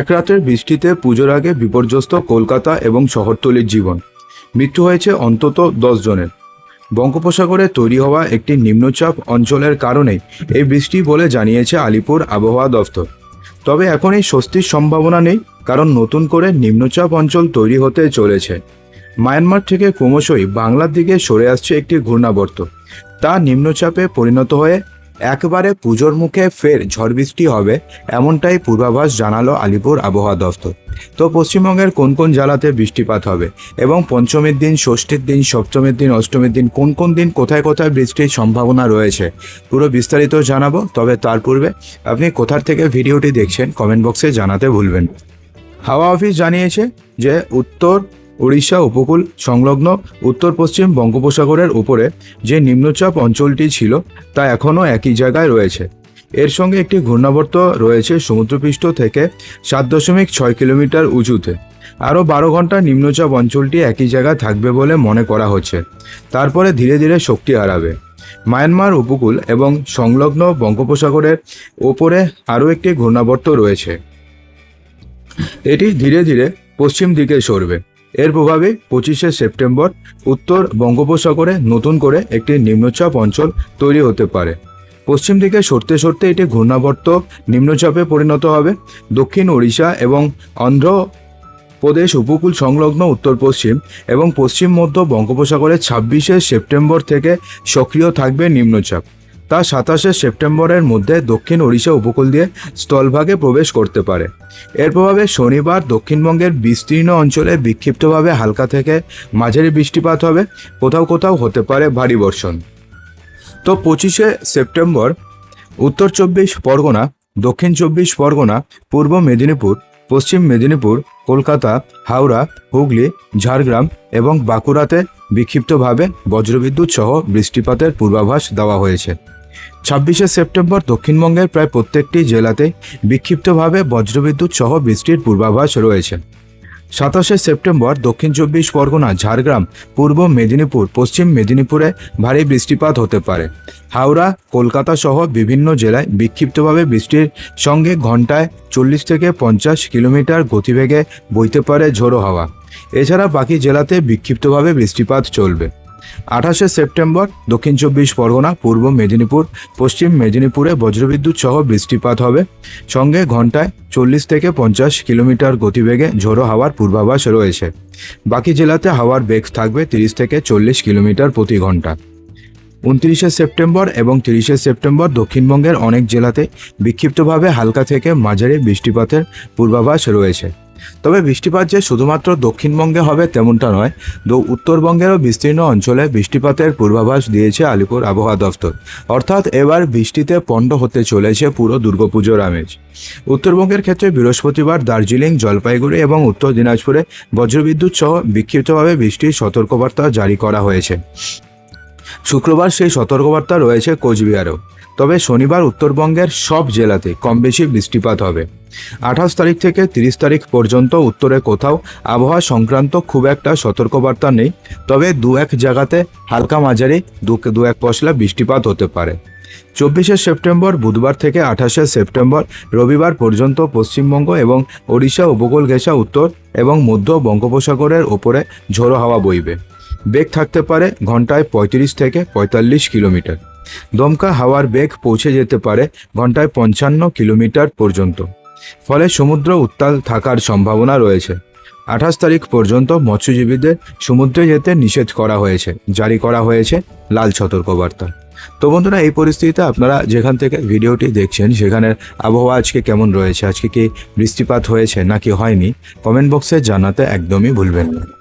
এক রাতের বৃষ্টিতে পুজোর আগে বিপর্যস্ত কলকাতা এবং শহরতলির জীবন। মৃত্যু হয়েছে অন্তত দশ জনের। বঙ্গোপসাগরে তৈরি হওয়া একটি নিম্নচাপ অঞ্চলের কারণেই এই বৃষ্টি বলে জানিয়েছে আলিপুর আবহাওয়া দফতর। তবে এখন এই স্বস্তির সম্ভাবনা নেই, কারণ নতুন করে নিম্নচাপ অঞ্চল তৈরি হতে চলেছে। মায়ানমার থেকে ক্রমশই বাংলার দিকে সরে আসছে একটি ঘূর্ণাবর্ত। তা নিম্নচাপে পরিণত হয়ে একবারে পুজোর মুখে ফের ঝড় বৃষ্টি হবে, এমনটাই পূর্বাভাস জানালো আলিপুর আবহাওয়া দফতর তো পশ্চিমবঙ্গের কোন কোন জেলাতে বৃষ্টিপাত হবে এবং পঞ্চমীর দিন, ষষ্ঠীর দিন, সপ্তমীর দিন, অষ্টমীর দিন কোন কোন দিন কোথায় কোথায় বৃষ্টির সম্ভাবনা রয়েছে, পুরো বিস্তারিত জানাব, তবে তার পূর্বে আপনি কোথার থেকে ভিডিওটি দেখছেন কমেন্ট বক্সে জানাতে ভুলবেন হাওয়া অফিস জানিয়েছে যে উত্তর উড়িষ্যা উপকূল সংলগ্ন উত্তর পশ্চিম বঙ্গোপসাগরের উপরে যে নিম্নচাপ অঞ্চলটি ছিল, তা এখনও একই জায়গায় রয়েছে। এর সঙ্গে একটি ঘূর্ণাবর্ত রয়েছে সমুদ্রপৃষ্ঠ থেকে সাত দশমিক ছয় কিলোমিটার উঁচুতে। আরও বারো ঘণ্টা নিম্নচাপ অঞ্চলটি একই জায়গায় থাকবে বলে মনে করা হচ্ছে। তারপরে ধীরে ধীরে শক্তি হারাবে। মায়ানমার উপকূল এবং সংলগ্ন বঙ্গোপসাগরের ওপরে আরও একটি ঘূর্ণাবর্ত রয়েছে। এটি ধীরে ধীরে পশ্চিম দিকে সরবে। এর প্রভাবে পঁচিশে সেপ্টেম্বর উত্তর বঙ্গোপসাগরে নতুন করে একটি নিম্নচাপ অঞ্চল তৈরি হতে পারে। পশ্চিম দিকে সরতে সরতে এটি ঘূর্ণাবর্ত নিম্নচাপে পরিণত হবে। দক্ষিণ ওড়িশা এবং অন্ধ্র প্রদেশ উপকূল সংলগ্ন উত্তর পশ্চিম এবং পশ্চিম মধ্য বঙ্গোপসাগরে ছাব্বিশে সেপ্টেম্বর থেকে সক্রিয় থাকবে নিম্নচাপ। তা সাতাশে সেপ্টেম্বরের মধ্যে দক্ষিণ ওড়িশা উপকূল দিয়ে স্থলভাগে প্রবেশ করতে পারে। এর প্রভাবে শনিবার দক্ষিণবঙ্গের বিস্তীর্ণ অঞ্চলে বিক্ষিপ্তভাবে হালকা থেকে মাঝারি বৃষ্টিপাত হবে। কোথাও কোথাও হতে পারে ভারী বর্ষণ। তো পঁচিশে সেপ্টেম্বর, উত্তর চব্বিশ পরগনা, দক্ষিণ চব্বিশ পরগনা, পূর্ব মেদিনীপুর, পশ্চিম মেদিনীপুর, কলকাতা, হাওড়া, হুগলি, ঝাড়গ্রাম এবং বাঁকুড়াতে বিক্ষিপ্তভাবে বজ্রবিদ্যুৎ সহ বৃষ্টিপাতের পূর্বাভাস দেওয়া হয়েছে। ছাব্বিশে সেপ্টেম্বর দক্ষিণবঙ্গের প্রায় প্রত্যেকটি জেলাতে বিক্ষিপ্তভাবে বজ্রবিদ্যুৎ সহ বৃষ্টির পূর্বাভাস রয়েছে। সাতাশে সেপ্টেম্বর দক্ষিণ চব্বিশ পরগনা, ঝাড়গ্রাম, পূর্ব মেদিনীপুর, পশ্চিম মেদিনীপুরে ভারী বৃষ্টিপাত হতে পারে। হাওড়া, কলকাতা সহ বিভিন্ন জেলায় বিক্ষিপ্তভাবে বৃষ্টির সঙ্গে ঘন্টায় চল্লিশ থেকে পঞ্চাশ কিলোমিটার গতিবেগে বইতে পারে ঝোড়ো হাওয়া। এছাড়া বাকি জেলাতে বিক্ষিপ্তভাবে বৃষ্টিপাত চলবে। আঠাশে সেপ্টেম্বর, দক্ষিণ চব্বিশ পরগনা, পূর্ব মেদিনীপুর, পশ্চিম মেদিনীপুরে বজ্রবিদ্যুৎ সহ বৃষ্টিপাত হবে। সঙ্গে ঘন্টায় চল্লিশ থেকে পঞ্চাশ কিলোমিটার গতিবেগে ঝোড়ো হাওয়ার পূর্বাভাস রয়েছে। বাকি জেলাতে হাওয়ার বেগ থাকবে তিরিশ থেকে চল্লিশ কিলোমিটার প্রতি ঘণ্টা। উনত্রিশে সেপ্টেম্বর এবং তিরিশে সেপ্টেম্বর দক্ষিণবঙ্গের অনেক জেলাতে বিক্ষিপ্তভাবে হালকা থেকে মাঝারি বৃষ্টিপাতের পূর্বাভাস রয়েছে। তবে বৃষ্টিপাত যে শুধুমাত্র দক্ষিণবঙ্গে হবে তেমনটা নয় উত্তরবঙ্গেরও বিস্তীর্ণ অঞ্চলে বৃষ্টিপাতের পূর্বাভাস দিয়েছে আলিপুর আবহাওয়া দফতর। অর্থাৎ এবার বৃষ্টিতে পণ্ড হতে চলেছে পুরো দুর্গাপুজোর আমেজ। উত্তরবঙ্গের ক্ষেত্রে বৃহস্পতিবার দার্জিলিং, জলপাইগুড়ি এবং উত্তর দিনাজপুরে বজ্রবিদ্যুৎ সহ বিক্ষিপ্তভাবে বৃষ্টির সতর্কবার্তা জারি করা হয়েছে। শুক্রবার সেই সতর্কবার্তা রয়েছে কোচবিহারেও। তবে শনিবার উত্তরবঙ্গের সব জেলাতে কম বেশি বৃষ্টিপাত হবে। আঠাশ তারিখ থেকে তিরিশ তারিখ পর্যন্ত উত্তরে কোথাও আবহাওয়া সংক্রান্ত খুব একটা সতর্কবার্তা নেই, তবে দু এক জায়গাতে হালকা মাঝারি, দু এক পশলা বৃষ্টিপাত হতে পারে। চব্বিশে সেপ্টেম্বর, বুধবার থেকে আঠাশে সেপ্টেম্বর, রবিবার পর্যন্ত পশ্চিমবঙ্গ এবং ওড়িশা উপকূল ঘেঁষা উত্তর এবং মধ্য বঙ্গোপসাগরের ওপরে ঝোড়ো হাওয়া বইবে। বেগ থাকতে পারে ঘন্টায় পঁয়ত্রিশ থেকে পঁয়তাল্লিশ কিলোমিটার। দমকা হাওয়ার বেগ পৌঁছে যেতে পারে ঘন্টায় পঞ্চান্ন কিলোমিটার পর্যন্ত। ফলে সমুদ্র উত্তাল থাকার সম্ভাবনা রয়েছে। আঠাশ তারিখ পর্যন্ত মৎস্যজীবীদের সমুদ্রে যেতে নিষেধ করা হয়েছে, জারি করা হয়েছে লাল সতর্কবার্তা। তো বন্ধুরা, এই পরিস্থিতিতে আপনারা যেখান থেকে ভিডিওটি দেখছেন সেখানের আবহাওয়া আজকে কেমন রয়েছে, আজকে কি বৃষ্টিপাত হয়েছে নাকি হয়নি, কমেন্ট বক্সে জানাতে একদমই ভুলবেন না।